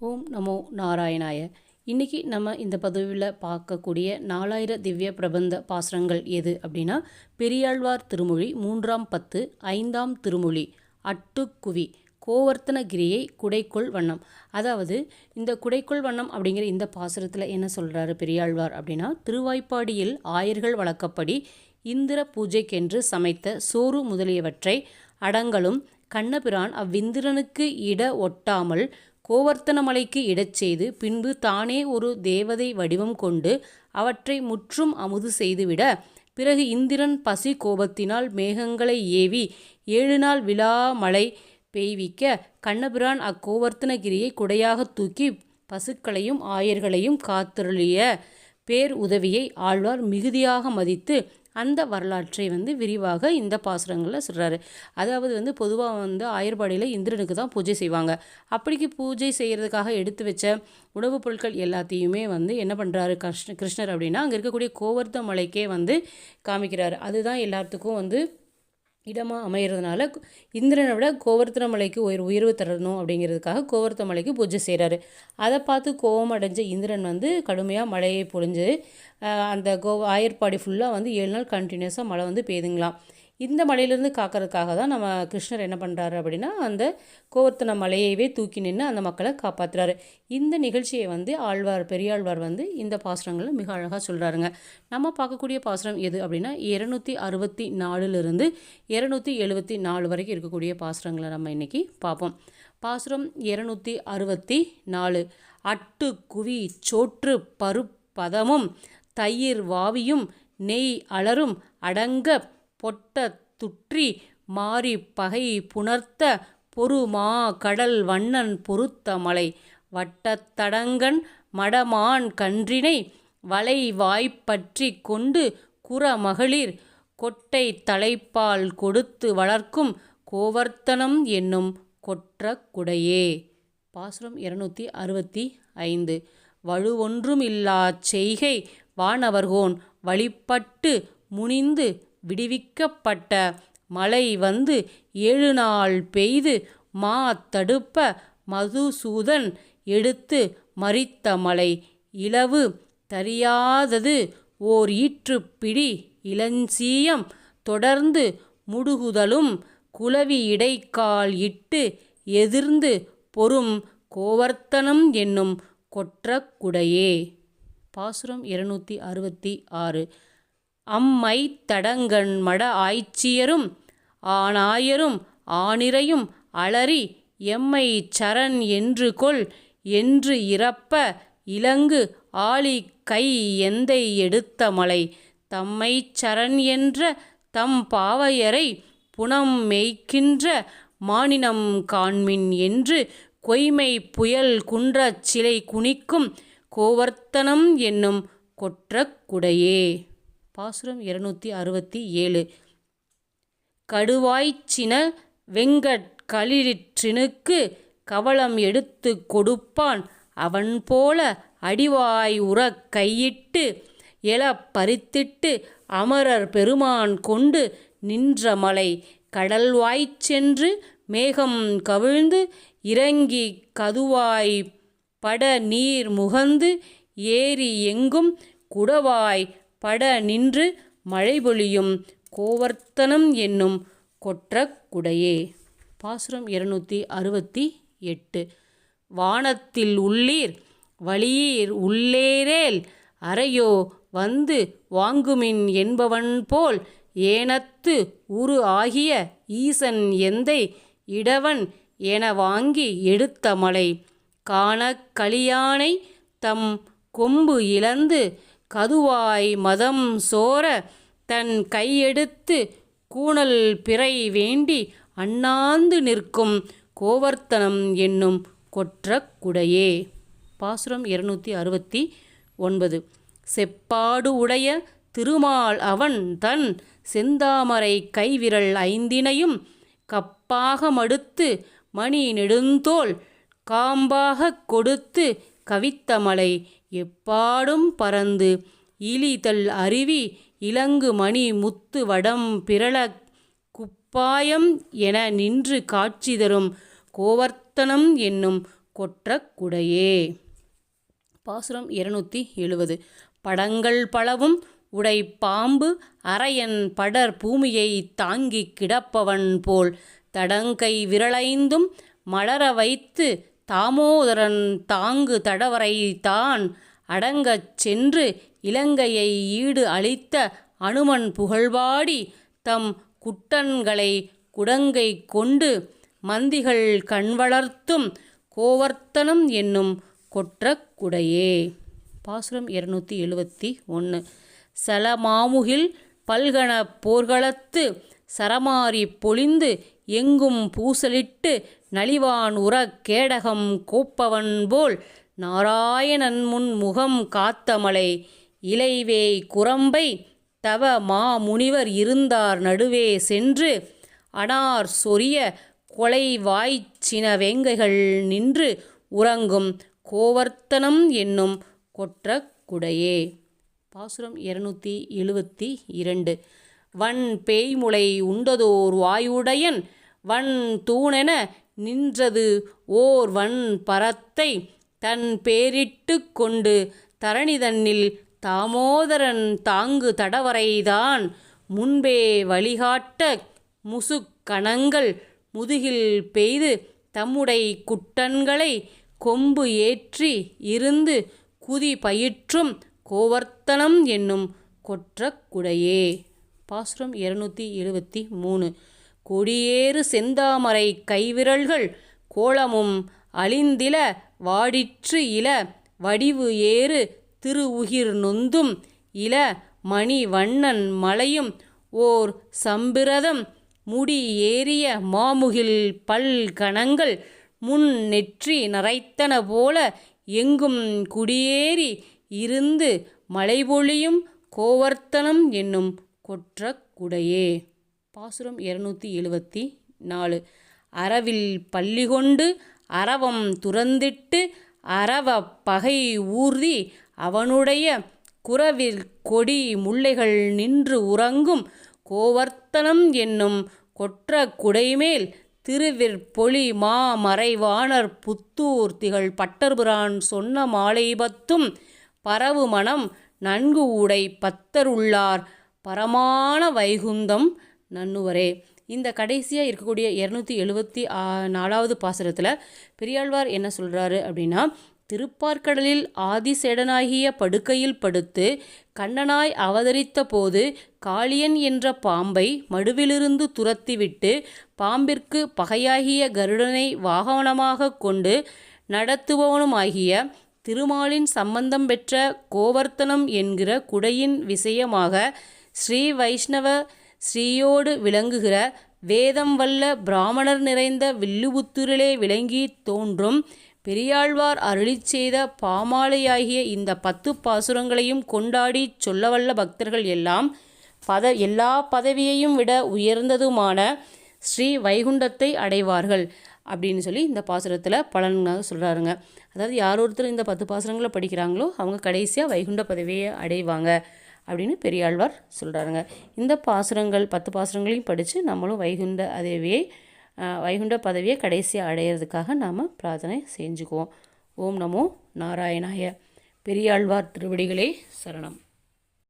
ஓம் நமோ நாராயணாய. இன்றைக்கி நம்ம இந்த பதவியில் பார்க்கக்கூடிய நாலாயிர திவ்ய பிரபந்த பாசுரங்கள் எது அப்படின்னா பெரியாழ்வார் திருமொழி மூன்றாம் பத்து ஐந்தாம் திருமொழி அட்டுக்குவி கோவர்த்தனகிரியை குடைக்குள் வண்ணம். அதாவது இந்த குடைக்குள் வண்ணம் அப்படிங்கிற இந்த பாசுரத்தில் என்ன சொல்கிறாரு பெரியாழ்வார் அப்படின்னா திருவாய்ப்பாடியில் ஆயர்கள் வழக்கப்படி இந்திர பூஜைக்கென்று சமைத்த சோறு முதலியவற்றை அடங்கலும் கண்ணபிரான் அவ்விந்திரனுக்கு இட ஒட்டாமல் கோவர்த்தனமலைக்கு இடச் செய்து பின்பு தானே ஒரு தேவதை வடிவம் கொண்டு அவற்றை முற்றும் அமுது செய்துவிட பிறகு இந்திரன் பசி கோபத்தினால் மேகங்களை ஏவி ஏழு நாள் விழா மழை பெய்விக்க கண்ணபிரான் அக்கோவர்த்தனகிரியை குடையாக தூக்கி பசுக்களையும் ஆயர்களையும் காத்தருளிய பேர் உதவியை ஆழ்வார் மிகுதியாக மதித்து அந்த வரலாற்றை வந்து விரிவாக இந்த பாசுரங்களில் சொல்கிறாரு அதாவது வந்து பொதுவாக வந்து ஆயர்பாடியில் இந்திரனுக்கு தான் பூஜை செய்வாங்க. அப்படிக்கு பூஜை செய்கிறதுக்காக எடுத்து வச்ச உணவுப் பொருட்கள் எல்லாத்தையுமே வந்து என்ன பண்ணுறாரு கிருஷ்ண கிருஷ்ணர் அப்படின்னா அங்கே இருக்கக்கூடிய கோவர்த்த மலைக்கே வந்து காமிக்கிறார். அதுதான் எல்லாத்துக்கும் வந்து இடமாக அமைகிறதுனால இந்திரனை விட கோவர்த்தன மலைக்கு உயர் உயர்வு தரணும் அப்படிங்கிறதுக்காக கோவர்த்த மலைக்கு பூஜை செய்கிறாரு அதை பார்த்து கோபம் அடைஞ்ச இந்திரன் வந்து கடுமையாக மழையை பொழிஞ்சு அந்த கோ ஆயர்பாடி ஃபுல்லாக வந்து ஏழு நாள் கண்டினியூஸாக மழை வந்து பெய்துங்களாம். இந்த மலையிலேருந்து காக்கிறதுக்காக தான் நம்ம கிருஷ்ணர் என்ன பண்ணுறாரு அப்படின்னா அந்த கோவர்த்தன மலையவே தூக்கி நின்று அந்த மக்களை காப்பாற்றுறாரு இந்த நிகழ்ச்சியை வந்து ஆழ்வார் பெரியாழ்வார் வந்து இந்த பாசுரங்களில் மிக அழகாக சொல்கிறாருங்க நம்ம பார்க்கக்கூடிய பாசுரம் எது அப்படின்னா இரநூத்தி அறுபத்தி நாலுலேருந்து இரநூத்தி எழுபத்தி நாலு வரைக்கும் இருக்கக்கூடிய பாசுரங்களை நம்ம இன்றைக்கி பார்ப்போம். பாசுரம் இரநூத்தி அறுபத்தி நாலு. அட்டு குவி சோற்று பருப்பதமும் தயிர் வாவியும் நெய் அலரும் அடங்க பொட்ட துற்றி மாறி பகை புணர்த்த பொறுமா கடல் வண்ணன் பொருத்த மலை. வட்டத்தடங்கன் மடமான் கன்றினை வலை வாய்ப்பற்றி கொண்டு குறமகளிர் கொட்டை தலைப்பால் கொடுத்து வளர்க்கும் கோவர்த்தனம் என்னும் கொற்ற குடையே. பாசுரம் இருநூத்தி அறுபத்தி ஐந்து. வலுவொன்றுமில்லா செய்கை வானவர்கோன் வழிபட்டு முனிந்து விடுவிக்கப்பட்ட மழை வந்து ஏழு நாள் பெய்து மா தடுப்ப மதுசூதன் எடுத்து மறித்த மலை இளவு தறியாதது ஓர் ஈற்றுப்பிடி இளஞ்சீயம் தொடர்ந்து முடுகுதலும் குலவி இடைக்கால் இட்டு எதிர்ந்து பொறும் கோவர்த்தனம் என்னும் கொற்றக்குடையே. பாசுரம் இருநூற்றி அறுபத்தி ஆறு. அம்மை தடங்கண் மட ஆய்ச்சியரும் ஆணாயரும் ஆனிரையும் அலறி எம்மை சரண் என்று கொள் என்று இறப்ப இலங்கு ஆளி கை எந்தை எடுத்த மலை தம்மை சரண் என்ற தம் பாவையரை புனம் மேய்க்கின்ற மானினம் காண்மின் என்று கொய்மை புயல் குன்றச் சிலை குனிக்கும் கோவர்த்தனம் என்னும் கொற்றக்குடையே பாசுரம் இருநூற்றி அறுபத்தி ஏழு. கடுவாய்ச்சின வெங்கட் வெங்கட்களிற்றினுக்கு கவளம் எடுத்து கொடுப்பான். அவன் போல அடிவாய் உற கையிட்டு எல பறித்திட்டு அமரர் பெருமான் கொண்டு நின்ற மலை. கடல்வாய்ச் சென்று மேகம் கவிழ்ந்து இறங்கி கதுவாய் பட நீர் முகந்து ஏறி எங்கும் குடவாய் பட நின்று மழை பொழியும் கோவர்த்தனம் என்னும் கொற்றக்குடையே பாசுரம் இருநூற்றி அறுபத்தி எட்டு. வானத்தில் உள்ளீர் வழியீர் உள்ளேரேல் அறையோ வந்து வாங்குமின் என்பவன் போல் ஏனத்து உரு ஆகிய ஈசன் எந்தை இடவன் என வாங்கி எடுத்த மலை. காண களியானை தம் கொம்பு இழந்து கதுவாய் மதம் சோர தன் கையெடுத்து கூணல் பிறை வேண்டி அண்ணாந்து நிற்கும் கோவர்த்தனம் என்னும் கொற்ற குடையே. பாசுரம் இருநூற்றி அறுபத்தி ஒன்பது. செப்பாடு உடைய திருமால் அவன் தன் செந்தாமரை கைவிரல் ஐந்தினையும் கப்பாக மடுத்து மணி நெடுந்தோல் காம்பாக கொடுத்து கவித்தமலை எப்பாடும் பறந்து இலிதல் அருவி இலங்கு மணி முத்து வடம் பிறள குப்பாயம் என நின்று காட்சி தரும் கோவர்த்தனம் என்னும் கொற்ற குடையே. பாசுரம் இருநூற்றி எழுவது. படங்கள் பலவும் உடை பாம்பு அரையன் படர் பூமியை தாங்கி கிடப்பவன் போல் தடங்கை விரலைந்தும் மலர வைத்து தாமோதரன் தாங்கு தடவரை தான் அடங்கச் சென்று இலங்கையை ஈடு அளித்த அனுமன் புகழ்வாடி தம் குட்டன்களை குடங்கை கொண்டு மந்திகள் கண்வளர்த்தும் கோவர்த்தனம் என்னும் கொற்ற குடையே. பாசுரம் இருநூற்றி எழுவத்தி ஒன்று சலமாமுகில் பல்கண போர்களத்து சரமாரி பொழிந்து எங்கும் பூசலிட்டு நலிவான் உறக் கேடகம் கோப்பவன் போல் நாராயணன் முன் முகம் காத்தமலை இலைவேய் குரம்பை தவ மா முனிவர் இருந்தார் நடுவே சென்று அனார் சொரிய கொலை வாய்ச்சின வேங்கைகள் நின்று உறங்கும் கோவர்த்தனம் என்னும் கொற்ற குடையே. பாசுரம் இருநூற்றி எழுவத்தி இரண்டு. வன் பேய்முளை உண்டதோர் வாயுடையன் வன் தூணென நின்றது ஓர் வன் பரத்தை தன் பேரிட்டு கொண்டு தரணிதன்னில் தாமோதரன் தாங்கு தடவரைதான். முன்பே வழிகாட்ட முசுக்கணங்கள் முதுகில் பெய்து தம்முடை குட்டன்களை கொம்பு ஏற்றி இருந்து குதி பயிற்றும் கோவர்த்தனம் என்னும் கொற்றக்குடையே. பாசுரம் இருநூற்றி எழுபத்தி மூணு. கொடியேறு செந்தாமரை கைவிரல்கள் கோலமும் அழிந்தில வாடிற்று இல வடிவு ஏறு திருவுகிர் நொந்தும் இல மணி வண்ணன் மலையும் ஓர் சம்பிரதம் முடி ஏறிய மாமுகில் பல்கணங்கள் முன் நெற்றி நரைத்தன போல எங்கும் குடியேறி இருந்து மலைபொழியும் கோவர்த்தனம் என்னும் கொற்றக்குடையே பாசுரம் இருநூத்தி எழுபத்தி நாலு. அறவில் பள்ளி கொண்டு அரவம் துறந்திட்டு அறவ பகை ஊர்தி அவனுடைய குரவில் கொடி முல்லைகள் நின்று உறங்கும் கோவர்த்தனம் என்னும் கொற்ற குடைமேல் திருவிற்பொலி மா மறைவாணர் புத்தூர் திகழ் பட்டர்புரான் சொன்ன மாலைபத்தும் பரவு மனம் நன்கு உடை பத்தருள்ளார். பரமான வைகுந்தம் நன்னுவரே இந்த கடைசியாக இருக்கக்கூடிய இரநூத்தி எழுபத்தி நாலாவது பாசுரத்தில் பெரியாழ்வார் என்ன சொல்கிறாரு அப்படின்னா திருப்பார்க்கடலில் ஆதிசேடனாகிய படுக்கையில் படுத்து கண்ணனாய் அவதரித்த போது காளியன் என்ற பாம்பை மடுவிலிருந்து துரத்திவிட்டு பாம்பிற்கு பகையாகிய கருடனை வாகனமாக கொண்டு நடத்துபவனுமாகிய திருமாலின் சம்பந்தம் பெற்ற கோவர்த்தனம் என்கிற குடையின் விஷயமாக ஸ்ரீ வைஷ்ணவ ஸ்ரீயோடு விளங்குகிற வேதம் வல்ல பிராமணர் நிறைந்த வில்லுபுத்தூரிலே விளங்கி தோன்றும் பெரியாழ்வார் அருளி செய்த பாமாலையாகிய இந்த பத்து பாசுரங்களையும் கொண்டாடி சொல்லவல்ல பக்தர்கள் எல்லாம் பத எல்லா பதவியையும் விட உயர்ந்ததுமான ஸ்ரீ வைகுண்டத்தை அடைவார்கள் அப்படின்னு சொல்லி இந்த பாசுரத்தில் பலனாக சொல்கிறாருங்க அதாவது யார் ஒருத்தர் இந்த பத்து பாசுரங்களை படிக்கிறாங்களோ அவங்க கடைசியாக வைகுண்ட பதவியை அடைவாங்க. அப்படின்னு பெரியாழ்வார் சொல்கிறாருங்க இந்த பாசுரங்கள் பத்து பாசுரங்களையும் படித்து நம்மளும் வைகுண்ட அதேவியை வைகுண்ட பதவியை கடைசியாக அடையிறதுக்காக நாம் பிரார்த்தனை செஞ்சுக்குவோம். ஓம் நமோ நாராயணாய. பெரியாழ்வார் திருவடிகளே சரணம்.